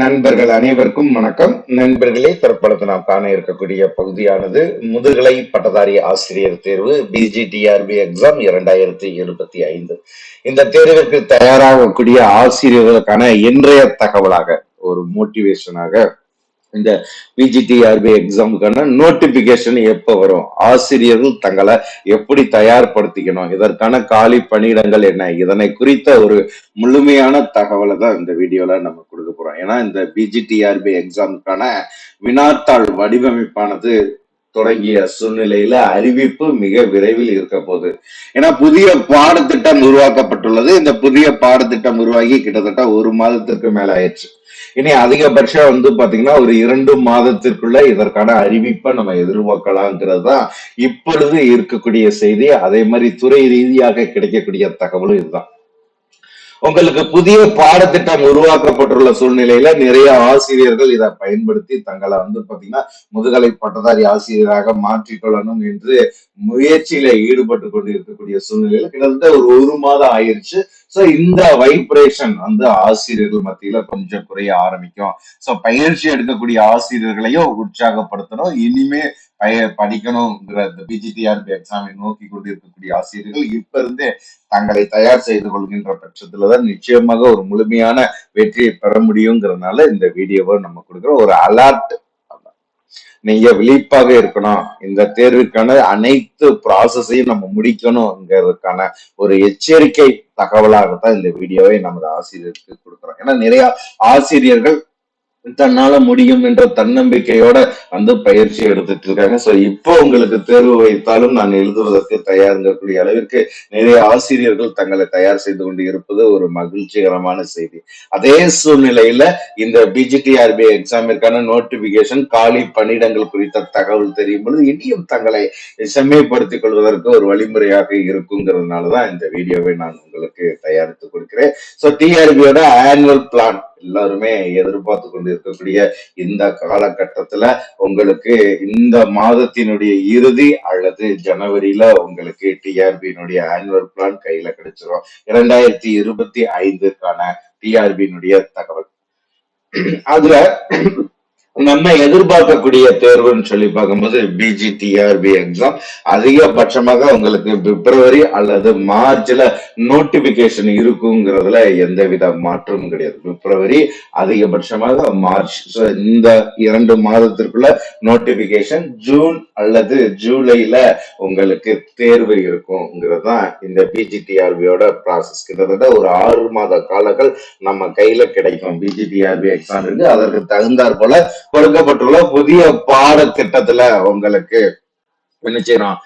நண்பர்கள் அனைவருக்கும் வணக்கம். நண்பர்களே தற்பொழுது நாம் காண இருக்கக்கூடிய பகுதியானது முதுகலை பட்டதாரி ஆசிரியர் தேர்வு பிஜிடிஆர்பி எக்ஸாம் இரண்டாயிரத்தி இருபத்தி ஐந்து. இந்த தேர்விற்கு தயாராகக்கூடிய ஆசிரியர்களுக்கான இன்றைய தகவலாக ஒரு மோட்டிவேஷனாக இந்த பிஜிடிஆர்பி எக்ஸாமுக்கான நோட்டிபிகேஷன் எப்போ வரும்? ஆசிரியர்கள் தங்களை எப்படி தயார்படுத்திக்கணும்? இதற்கான காலி பணியிடங்கள் என்ன? இதனை குறித்த ஒரு முழுமையான தகவலை தான் இந்த வீடியோவில் நம்ம கொடுக்க போகிறோம் ஏன்னா இந்த பிஜிடிஆர்பி எக்ஸாமுக்கான வினாத்தாள் வடிவமைப்பானது தொடங்கிய சூழ்நிலையில அறிவிப்பு மிக விரைவில் இருக்க போகுது. ஏன்னா புதிய பாடத்திட்டம் உருவாக்கப்பட்டுள்ளது. இந்த புதிய பாடத்திட்டம் உருவாகி கிட்டத்தட்ட ஒரு மாதத்திற்கு மேல ஆயிடுச்சு. இனி அதிகபட்சம் வந்து பாத்தீங்கன்னா ஒரு இரண்டு மாதத்திற்குள்ள இதற்கான அறிவிப்பை நம்ம எதிர்பார்க்கலாங்கிறது தான் இப்பொழுது இருக்கக்கூடிய செய்தி. அதே மாதிரி துறை ரீதியாக கிடைக்கக்கூடிய தகவலும் இதுதான். உங்களுக்கு புதிய பாடத்திட்டம் உருவாக்கப்பட்டுள்ள சூழ்நிலையில நிறைய ஆசிரியர்கள் இதை பயன்படுத்தி தங்களை வந்து பாத்தீங்கன்னா முதுகலை பட்டதாரி ஆசிரியராக மாற்றிக்கொள்ளணும் என்று முயற்சியில ஈடுபட்டு கொண்டு இருக்கக்கூடிய சூழ்நிலையில கிட்டத்தட்ட ஒரு ஒரு மாதம் ஆயிருச்சு. சோ இந்த வைப்ரேஷன் வந்து ஆசிரியர்கள் மத்தியில கொஞ்சம் குறைய ஆரம்பிக்கும். சோ பயிற்சி எடுக்கக்கூடிய ஆசிரியர்களையும் உற்சாகப்படுத்தணும். இனிமே பய படிக்கணுங்கிற இந்த பிஜிடிஆர்பி எக்ஸாமை நோக்கி கொண்டு இருக்கக்கூடிய ஆசிரியர்கள் இப்ப இருந்தே தங்களை தயார் செய்து கொள்கின்ற பட்சத்துலதான் நிச்சயமாக ஒரு முழுமையான வெற்றியை பெற முடியுங்கிறதுனால இந்த வீடியோவை நம்ம கொடுக்குற ஒரு அலர்ட் நீங்க விழிப்பாக இருக்கணும். இந்த தேர்வுக்கான அனைத்து ப்ராசஸையும் நம்ம முடிக்கணுங்கிறதுக்கான ஒரு எச்சரிக்கை தகவலாகத்தான் இந்த வீடியோவை நமது ஆசிரியருக்கு கொடுக்குறோம். ஏன்னா நிறைய ஆசிரியர்கள் தன்னால முடியும் என்ற தன்னம்பிக்கையோட வந்து பயிற்சி எடுத்துட்டு இருக்காங்க. சோ இப்போ உங்களுக்கு தேர்வு வைத்தாலும் நான் எழுதுவதற்கு தயாருங்கக்கூடிய அளவிற்கு நிறைய ஆசிரியர்கள் தங்களை தயார் செய்து கொண்டு இருப்பது ஒரு மகிழ்ச்சிகரமான செய்தி. அதே சூழ்நிலையில இந்த பிஜிடிஆர்பி எக்ஸாமிற்கான நோட்டிபிகேஷன் காலி பணியிடங்கள் குறித்த தகவல் தெரியும் பொழுது இனியும் தங்களை செம்மைப்படுத்திக் கொள்வதற்கு ஒரு வழிமுறையாக இருக்குங்கிறதுனாலதான் இந்த வீடியோவை நான் உங்களுக்கு தயாரித்து கொடுக்கிறேன். சோ டிஆர்பியோட ஆனுவல் பிளான் எல்லாருமே எதிர்பார்த்து கொண்டு இருக்கக்கூடிய இந்த காலகட்டத்துல உங்களுக்கு இந்த மாதத்தினுடைய இறுதி அல்லது ஜனவரியில உங்களுக்கு டிஆர்பியினுடைய ஆனுவல் பிளான் கையில கிடைச்சிரும். இரண்டாயிரத்தி இருபத்தி ஐந்துக்கான டிஆர்பியினுடைய தகவல். அதுல நம்ம எதிர்பார்க்கக்கூடிய தேர்வுன்னு சொல்லி பார்க்கும்போது பிஜிடிஆர்பி எக்ஸாம் அதிகபட்சமாக உங்களுக்கு பிப்ரவரி அல்லது மார்ச்ல நோட்டிபிகேஷன் இருக்குங்கிறதுல எந்தவித மாற்றமும் கிடையாது. பிப்ரவரி அதிகபட்சமாக மார்ச். இந்த இரண்டு மாதத்திற்குள்ள நோட்டிபிகேஷன் ஜூன் அல்லது ஜூலைல உங்களுக்கு தேர்வு இருக்குங்கிறது தான் இந்த பிஜிடிஆர்பியோட ப்ராசஸ் கிட்டத்தட்ட ஒரு ஆறு மாத காலங்கள் நம்ம கையில கிடைக்கும். பிஜிடிஆர்பி எக்ஸாம் இருக்கு. அதற்கு தகுந்தாற் போல கொடுக்கப்பட்டுள்ள புதிய பாடத்திட்டத்துல உங்களுக்கு என்ன செய்யறோம்?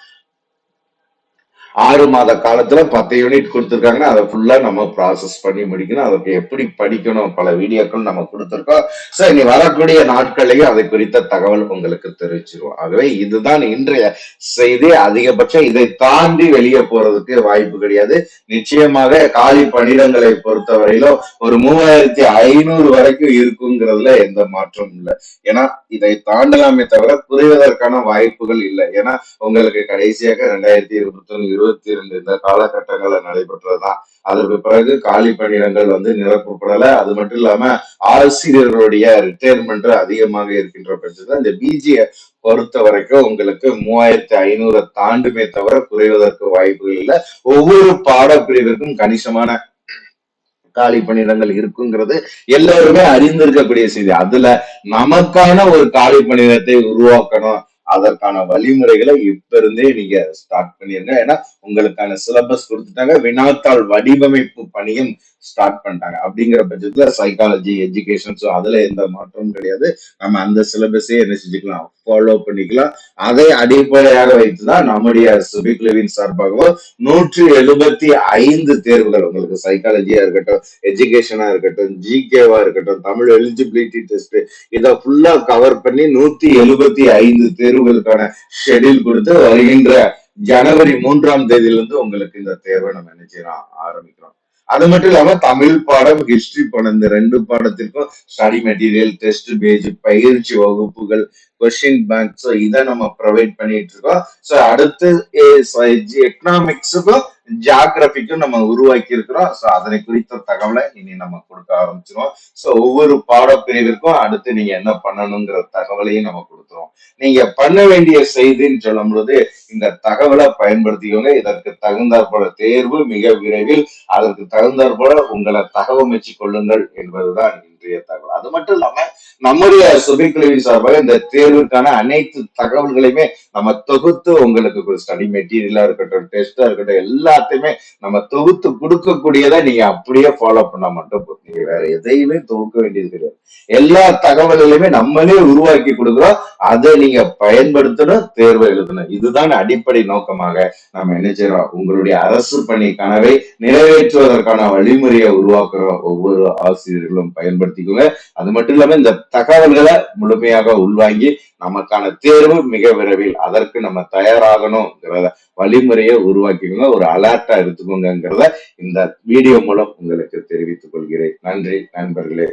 ஆறு மாத காலத்துல பத்து யூனிட் கொடுத்துருக்காங்கன்னா அதை ஃபுல்லா நம்ம ப்ராசஸ் பண்ணி முடிக்கணும். அதுக்கு எப்படி படிக்கணும் பல வீடியோக்கள் நம்ம கொடுத்துருக்கோம். சோ இனி வரக்கூடிய நாட்கள்லயும் அதை குறித்த தகவல் உங்களுக்கு தெரிவிச்சிருவோம். ஆகவே இதுதான் இன்றைய செய்தி. அதிகபட்சம் இதை தாண்டி வெளியே போறதுக்கு வாய்ப்பு கிடையாது. நிச்சயமாக காலி பணியிடங்களை பொறுத்தவரையிலும் ஒரு மூவாயிரத்தி ஐநூறு வரைக்கும் இருக்குங்கிறதுல எந்த மாற்றமும் இல்லை. ஏன்னா இதை தாண்டலாமே தவிர குறைவதற்கான வாய்ப்புகள் இல்லை. ஏன்னா உங்களுக்கு கடைசியாக ரெண்டாயிரத்தி இருபத்தி ஒன்று இருபத்தி ரெண்டு இந்த காலகட்டங்கள்ல நடைபெற்றதுதான். அதற்கு பிறகு காலி பணியிடங்கள் வந்து நிரப்பப்படல அது மட்டும் இல்லாம ஆசிரியர்களுடைய ரிட்டையர்மெண்ட் அதிகமாக இருக்கின்ற பட்சத்தில் இந்த பிஜியை பொறுத்த வரைக்கும் உங்களுக்கு மூவாயிரத்தி ஐநூறு தாண்டுமே தவிர குறைவதற்கு வாய்ப்புகள் இல்லை. ஒவ்வொரு பாடப்பிரிவிற்கும் கணிசமான காலி பணியிடங்கள் இருக்குங்கிறது எல்லாருமே அறிந்திருக்கக்கூடிய செய்தி. அதுல நமக்கான ஒரு காலி பணியிடத்தை உருவாக்கணும். அதற்கான வழிமுறைகளை இப்ப இருந்தே நீங்க ஸ்டார்ட் பண்ணிருங்க. ஏன்னா உங்களுக்கான சிலபஸ் கொடுத்துட்டாங்க. வினாத்தாள் வடிவமைப்பு பணியும் ஸ்டார்ட் பண்ணிட்டாங்க. அப்படிங்கிற பட்சத்துல சைக்காலஜி எஜுகேஷன் ஸோ அதுல எந்த மாற்றமும் கிடையாது. நம்ம அந்த சிலபஸே என்ன செஞ்சுக்கலாம்? ஃபாலோ பண்ணிக்கலாம். அதை அடிப்படையாக வைத்துதான் நம்முடைய சுபிக்லவின் சார்பாகவும் நூற்றி எழுபத்தி ஐந்து தேர்வுகள் உங்களுக்கு சைக்காலஜியா இருக்கட்டும் எஜுகேஷனா இருக்கட்டும் ஜிகேவா இருக்கட்டும் தமிழ் எலிஜிபிலிட்டி டெஸ்ட் இதை ஃபுல்லா கவர் பண்ணி நூத்தி எழுபத்தி ஐந்து தேர்வுகளுக்கான ஷெட்யூல் கொடுத்து வருகின்ற ஜனவரி மூன்றாம் தேதியிலிருந்து உங்களுக்கு இந்த தேர்வை நம்ம என்ன ஆரம்பிக்கிறோம். அது மட்டும் இல்லாம தமிழ் பாடம் ஹிஸ்டரி பாடம் இந்த ரெண்டு பாடத்திற்கும் ஸ்டடி மெட்டீரியல் டெஸ்ட் பேஜ் பயிற்சி வகுப்புகள் கொஸ்டின் பேங்க் ஸோ இதை நம்ம ப்ரொவைட் பண்ணிட்டு இருக்கோம். ஸோ அடுத்து எக்கனாமிக்ஸுக்கும் ஜியாகிரபிக்கும் நம்ம உருவாக்கி இருக்கிறோம் ஸோ அதனை குறித்த தகவலை இனி நம்ம கொடுக்க ஆரம்பிச்சிருவோம். ஸோ ஒவ்வொரு பாடப்பிரிவிற்கும் அடுத்து நீங்க என்ன பண்ணணுங்கிற தகவலையும் நம்ம கொடுத்துருவோம். நீங்க பண்ண வேண்டிய செய்தின்னு சொல்லும் பொழுது இந்த தகவலை பயன்படுத்திக்கோங்க. இதற்கு தகுந்தாற்போல தேர்வு மிக விரைவில் அதற்கு தகுந்தாற்போல உங்களை தகவமைச்சு கொள்ளுங்கள் என்பதுதான் இன்றைய தகவல் அது மட்டும் இல்லாம நம்முடைய சுபிக்குழுவின் சார்பாக இந்த தேர்வுக்கான அனைத்து தகவல்களையுமே நம்ம தொகுத்து உங்களுக்கு ஸ்டடி மெட்டீரியலா இருக்கட்டும் டெஸ்டா இருக்கட்டும் எல்லாத்தையுமே நம்ம தொகுத்து கொடுக்கக்கூடியதை நீங்க அப்படியே ஃபாலோ பண்ண மட்டும் போதும். நீங்க வேற எதையுமே தொகுக்க வேண்டியது கிடையாது. எல்லா தகவல்களையுமே நம்மளே உருவாக்கி கொடுக்குறோம். அதை நீங்க பயன்படுத்தணும் தேர்வு எழுதணும். இதுதான் அடிப்படை நோக்கமாக நம்ம என்ன செய்யறோம்? உங்களுடைய அரசு பணி கனவை நிறைவேற்றுவதற்கான வழிமுறையை உருவாக்குறோம். ஒவ்வொரு ஆசிரியர்களும் பயன்படுத்திக்கோங்க. அது மட்டும் இல்லாம இந்த தகவல்களை முழுமையாக உள்வாங்கி நமக்கான தேர்வு மிக விரைவில் அதற்கு நம்ம தயாராகணும்ங்கிறத வழிமுறையை உருவாக்கிக்கோங்க. ஒரு அலர்ட்டா எடுத்துக்கோங்கிறத இந்த வீடியோ மூலம் உங்களுக்கு தெரிவித்துக் கொள்கிறேன். நன்றி நண்பர்களே.